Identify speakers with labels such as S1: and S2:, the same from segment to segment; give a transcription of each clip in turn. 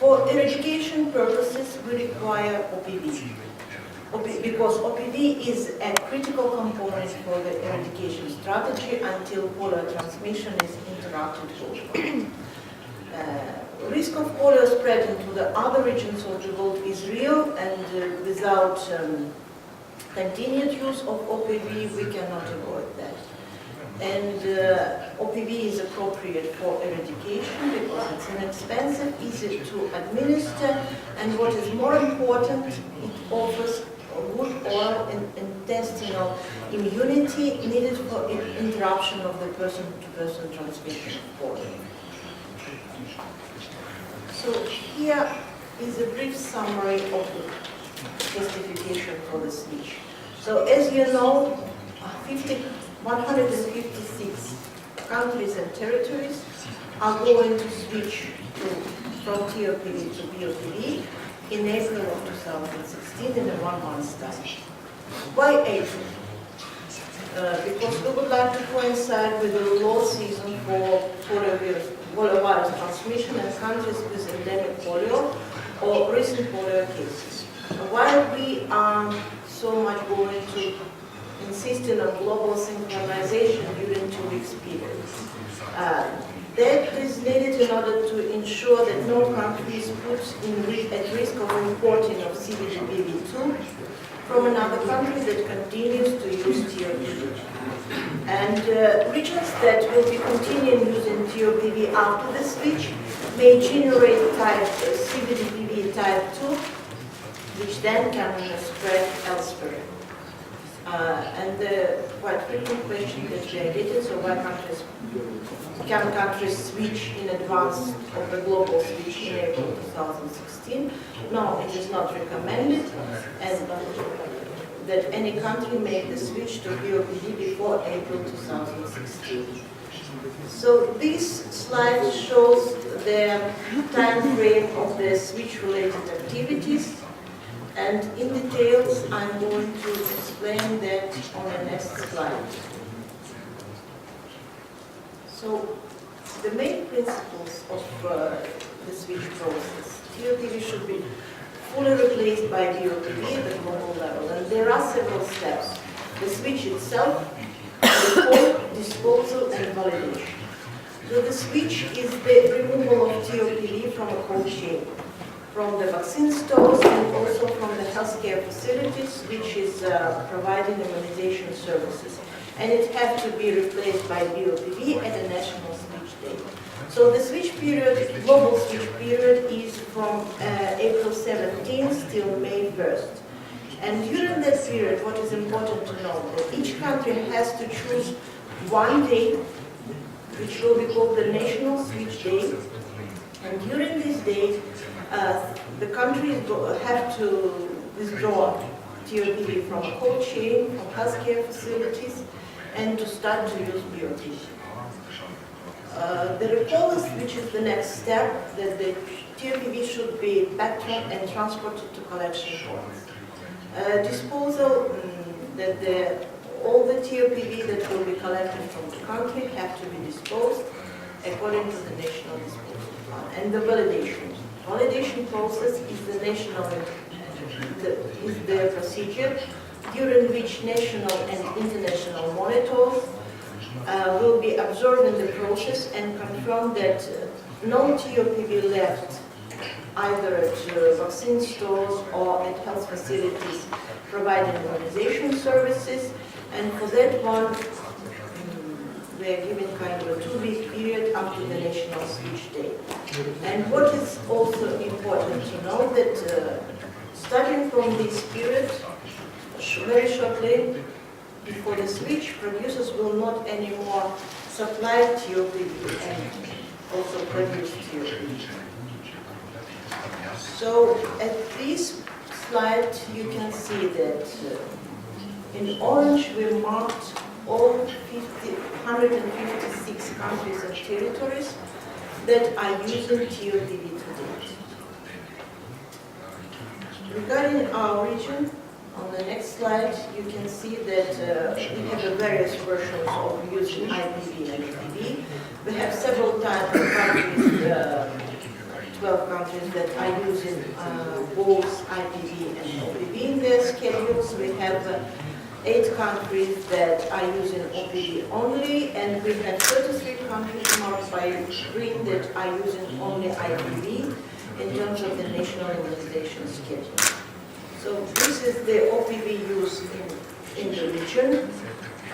S1: For eradication purposes, we require OPV. OP- Because OPV is a critical component for the eradication strategy until polio transmission is interrupted. Uh, Risk of polio spread into the other regions of the world is real and uh, without um, continued use of OPV, we cannot avoid that. And uh, OPV is appropriate for eradication it's inexpensive, easy to administer, and what is more important, it offers good oral and intestinal immunity needed for interruption of the person-to-person transmission of polio. So here is a brief summary of the justification for the switch. So as you know, 50, 156 countries and territories are going to switch to, from TOPV to BOPV in April of 2016 in a one-month time. Why April? Uh, because we would like to coincide with the low season for poliovirus, poliovirus transmission in countries with endemic polio or recent polio cases. While we are so much going to insisting on global synchronization during uh, that is needed in order to ensure that no country is put in ri- at risk of importing of CBD-BV2 from another country that continues to use TOPV. And uh, regions that will be continuing using TOPV after the switch may generate type uh, CBD-BV type 2, which then can spread elsewhere. Uh, And the quite frequent question that we are getting, so why countries, can countries switch in advance of the global switch in April 2016? No, it is not recommended, and that any country make the switch to BOPD before April 2016. So this slide shows the time frame of the switch-related activities, and in details, I'm going to explain that on the next slide. So the main principles of uh, the switch process, TOPV should be fully replaced by BOPV at the global level, and there are several steps. The switch itself, disposal, and validation. So the switch is the removal of TOPV from a cold chain, from the vaccine stores and also from the healthcare facilities, which is uh, providing immunization services. And it has to be replaced by BOPV at a national switch date. So the switch period, global switch period is from uh, April 17th till May 1st. And during that period, what is important to know, that each country has to choose one date, which will be called the national switch date. And during this date, uh, the countries have to withdraw TOPV from cold chain, from healthcare facilities, and to start to use BOPV. Uh, The recall which is the next step, that the TOPV should be backtracked and transported to collection points. Uh, Disposal, mm, that the, all the TOPV that will be collected from the country have to be disposed according to the national disposal plan. And the validation. Validation process is the national, the- is the procedure during which national and international monitors uh, will be observing the process and confirm that uh, no TOPV left either at uh, vaccine stores or at health facilities providing immunization services. And for that one, we are given kind of two-week period to the national switch Day. And what is also important to know that uh, starting from this period, very shortly before the switch, producers will not anymore supply TOPV and also produce TOPV. So at this slide, you can see that uh, in orange, we marked all 50, 156 countries and territories that are using TOPV to date. Regarding our region, on the next slide, you can see that uh, we have various versions of using IPV and APV. We have several types of countries uh, 12 countries that are using uh, both IPV and OPV in their schedules. We have uh, eight countries that are using OPV only, and we have 33 countries marked by green that are using only IPV in terms of the national immunization schedule. So this is the OPV use in, in the region.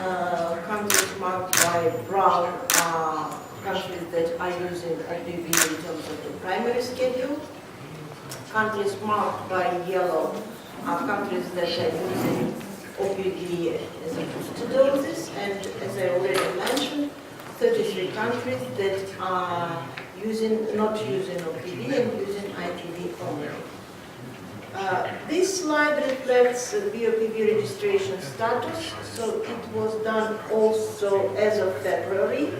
S1: Uh, Countries marked by brown are countries that are using OPV in terms of the primary schedule. Countries marked by yellow are countries that are using OPV as a booster doses. And as I already mentioned, 33 countries that are using, not using OPV and using IPV only. Uh, This slide reflects the BOPV registration status, so it was done also as of February.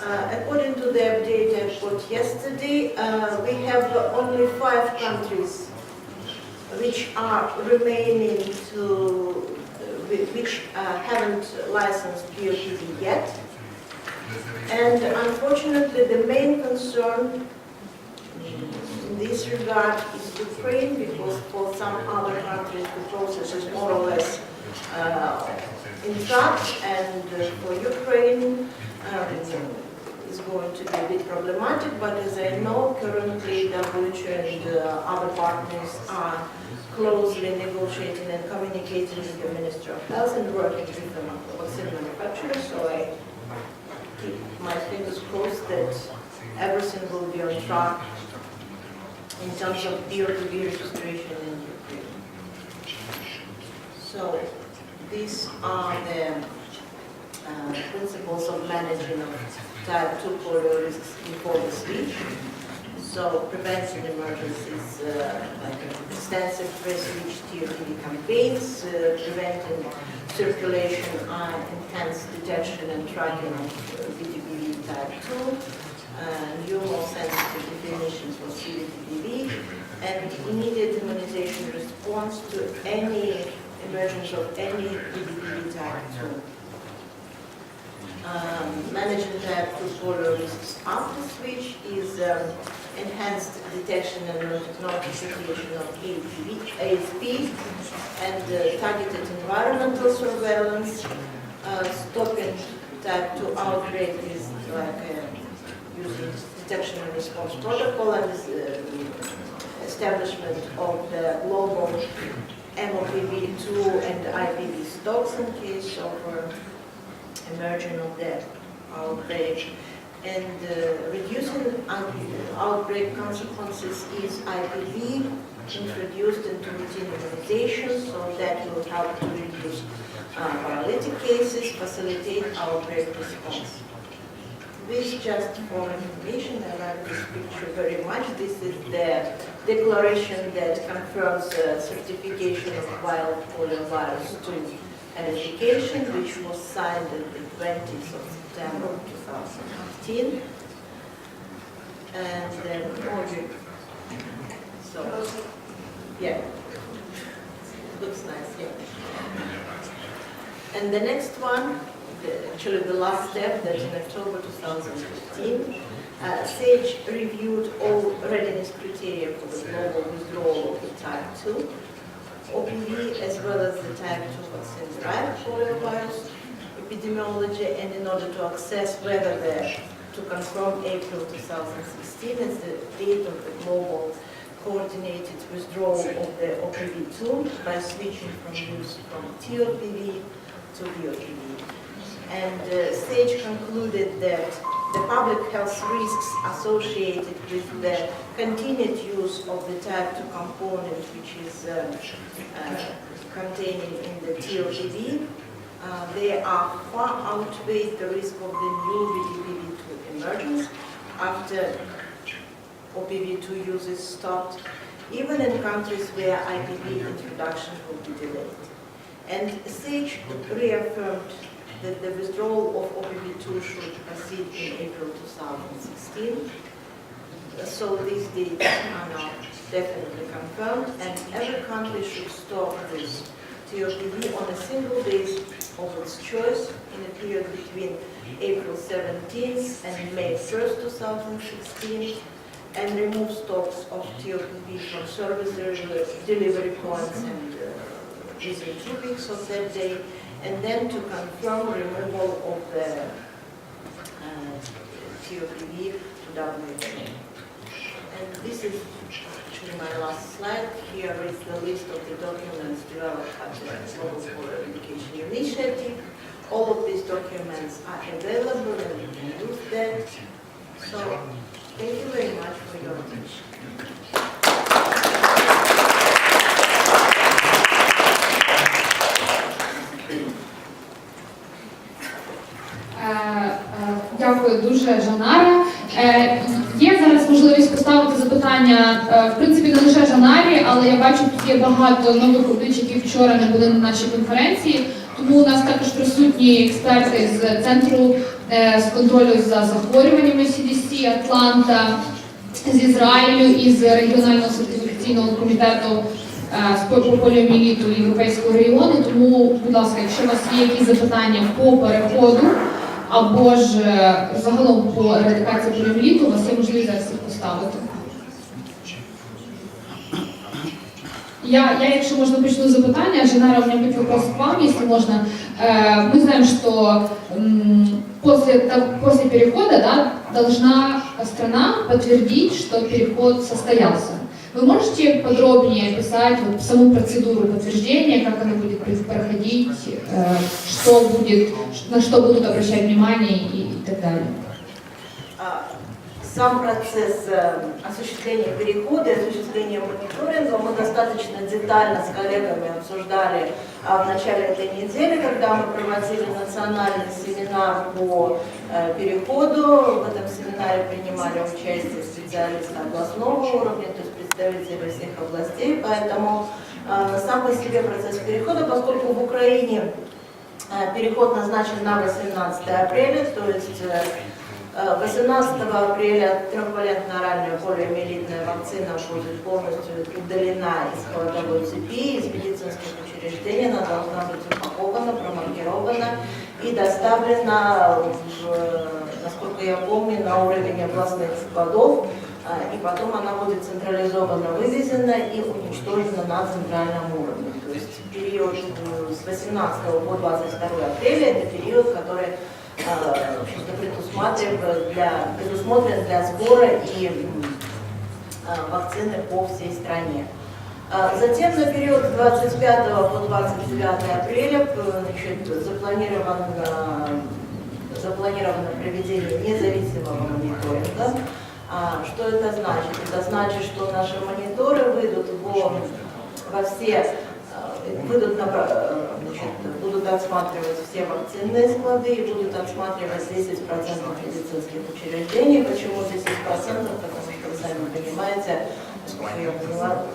S1: Uh, According to the update I yesterday, uh, we have only five countries which are remaining to, uh, which uh, haven't licensed BOPV yet. And unfortunately, the main concern in this regard is Ukraine, because for some other countries, the process is more or less uh, in track, and uh, for Ukraine, um, is going to be a bit problematic, but as I know, currently WHO and uh, other partners are closely negotiating and communicating with the Minister of Health and working with the vaccine manufacturers, so I keep my fingers crossed that everything will be on track in terms of peer-to-peer registration in Ukraine. So these are the uh, principles of managing of type 2 polio risks before the switch. So prevention emergencies, uh, like extensive pre-switch TOTV campaigns, uh, preventing circulation, uh, enhanced detection and tracking of uh, BTBV type 2, uh, new more sensitive definitions for CBTBV, and immediate immunization response to any emergence of any BTBV type 2 um, managing type 2 polio risks after switch is um, enhanced detection and not- notification of ASP, and uh, targeted environmental surveillance. Uh, Stopping type 2 outbreak is like uh, using detection and response protocol and is, uh, establishment of the global MOPV2 and IPV stocks in case of uh, emerging of the outbreak. And uh, reducing outbreak consequences is I believe, introduced into routine immunization, so that will help to reduce uh, paralytic cases, facilitate outbreak response. This just for information, I like this picture very much. This is the declaration that confirms uh, certification of wild poliovirus 2 identification, which was signed on the 20th of September 2015. And then, oh, you- so, yeah, looks nice, yeah. And the next one, the- actually the last step, that in October 2015, uh, SAGE reviewed all readiness criteria for the global withdrawal of the type 2 OPV as well as the type 2 vaccine-derived poliovirus epidemiology, and in order to assess whether the, to confirm April 2016 as the date of the global coordinated withdrawal of the OPV2 by switching from use from TOPV to BOPV. And uh, SAGE concluded that the public health risks associated with the continued use of the type 2 component, which is um, uh, containing in the TOPV, uh, they are far outweigh the risk of the new BDPV2 emergence after OPV2 use is stopped, even in countries where IPV introduction will be delayed. And SAGE reaffirmed that the withdrawal of OPV2 should proceed in April 2016. So these dates are now definitely confirmed, and every country should stop this TOPV on a single base of its choice in a period between April 17th and May 1st, 2016, and remove stocks of TOPP from service delivery- points and uh, within two weeks of that day, and then to confirm removal of the uh, TOPP to WHO. And this is actually my last slide. Here is the list of the documents developed by the Global Border Education Initiative. All of these documents are available and you can use them. So, thank you very much for your attention.
S2: Дякую дуже, Жанара. Запитання, е, в принципі, не лише Жанарі, але я бачу, тут є багато нових облич, які вчора не були на нашій конференції. Тому у нас також присутні експерти з центру е, з контролю за захворюваннями CDC, Атланта, з Ізраїлю і з регіонального сертифікаційного комітету е, з по- по поліоміеліту Європейського регіону. Тому, будь ласка, якщо у вас є якісь запитання по переходу або ж загалом по ерадикації поліоміеліту, у вас є можливість зараз їх поставити. Я, я, якщо можно, почну с запитания. Женара, у меня будет вопрос к вам, если можно. Мы знаем, что после, после перехода да, должна страна подтвердить, что переход состоялся. Вы можете подробнее описать вот саму процедуру подтверждения, как она будет проходить, э, что будет, на что будут обращать внимание и, так далее?
S1: Сам процесс э, осуществления перехода осуществления мониторинга мы достаточно детально с коллегами обсуждали а, в начале этой недели, когда мы проводили национальный семинар по э, переходу. В этом семинаре принимали участие специалисты областного уровня, то есть представители всех областей, поэтому э, сам по себе процесс перехода, поскольку в Украине переход назначен на 18 апреля, то есть 18 апреля трехвалентная оральная полиомиелитная вакцина будет полностью удалена из холодовой цепи, из медицинских учреждений. Она должна быть упакована, промаркирована и доставлена, в, насколько я помню, на уровень областных складов. А, И потом она будет централизованно вывезена и уничтожена на центральном уровне. То есть период э, с 18 по 22 апреля это период, который э, в общем-то, предусматривает для, предусмотрен для сбора и э, вакцины по всей стране. А Затем на период с 25 по 29 апреля э, значит, запланировано, запланировано проведение независимого мониторинга. А, Что это значит? Это значит, что наши мониторы выйдут во, во все выйдут на, про- э, значит, будут отсматривать все вакцинные склады и будут отсматривать 10% медицинских учреждений. Почему 10%? Потому что, вы сами понимаете, насколько я поняла,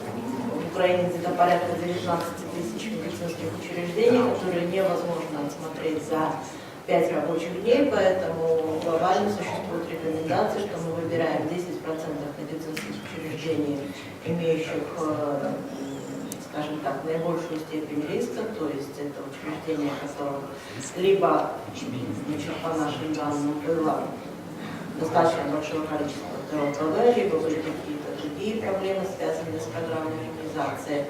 S1: в Украине где-то порядка 19 тысяч медицинских учреждений, которые невозможно отсмотреть за 5 рабочих дней, поэтому глобально существует рекомендация, что мы выбираем 10% медицинских учреждений, имеющих э, скажем так, наибольшую степень риска, то есть это учреждение, которое либо, значит, по нашим данным, было достаточно большое количество ТОПВ, либо были какие-то другие проблемы, связанные с программой иммунизации.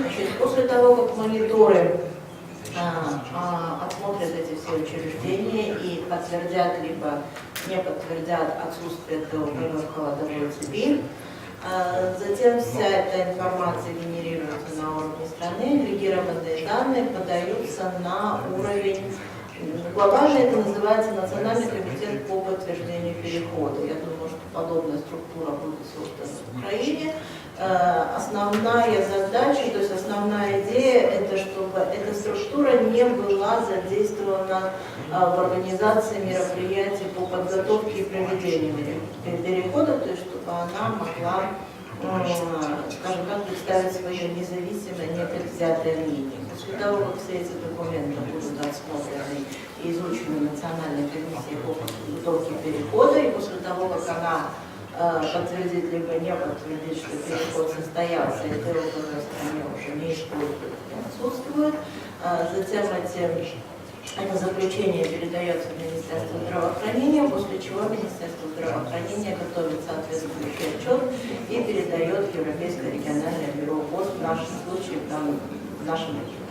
S1: Значит, после того, как мониторы а, а, отсмотрят эти все учреждения и подтвердят, либо не подтвердят отсутствие ТОПВ в холодовой цепи, а, Затем вся эта информация генерируется на уровне страны, агрегированные данные подаются на уровень, глобально это называется Национальный комитет по подтверждению перехода. Я думаю, что подобная структура будет создана в Украине. Э, Основная задача, то есть основная идея, это чтобы эта структура не была задействована э, в организации мероприятий по подготовке и проведению пере- перехода, то есть чтобы она могла, скажем так, представить свое независимое, непредвзятое мнение. После того, как все эти документы будут отсмотрены и изучены Национальной комиссией по подготовке перехода, и после того, как она э, подтвердит либо не подтвердит, что переход состоялся, и ТО в стране уже не отсутствует. А Затем эти Это заключение передается в Министерство здравоохранения, после чего Министерство здравоохранения готовит соответствующий отчет и передает Европейское региональное бюро ВОЗ в нашем случае, в данном- в нашем регионе.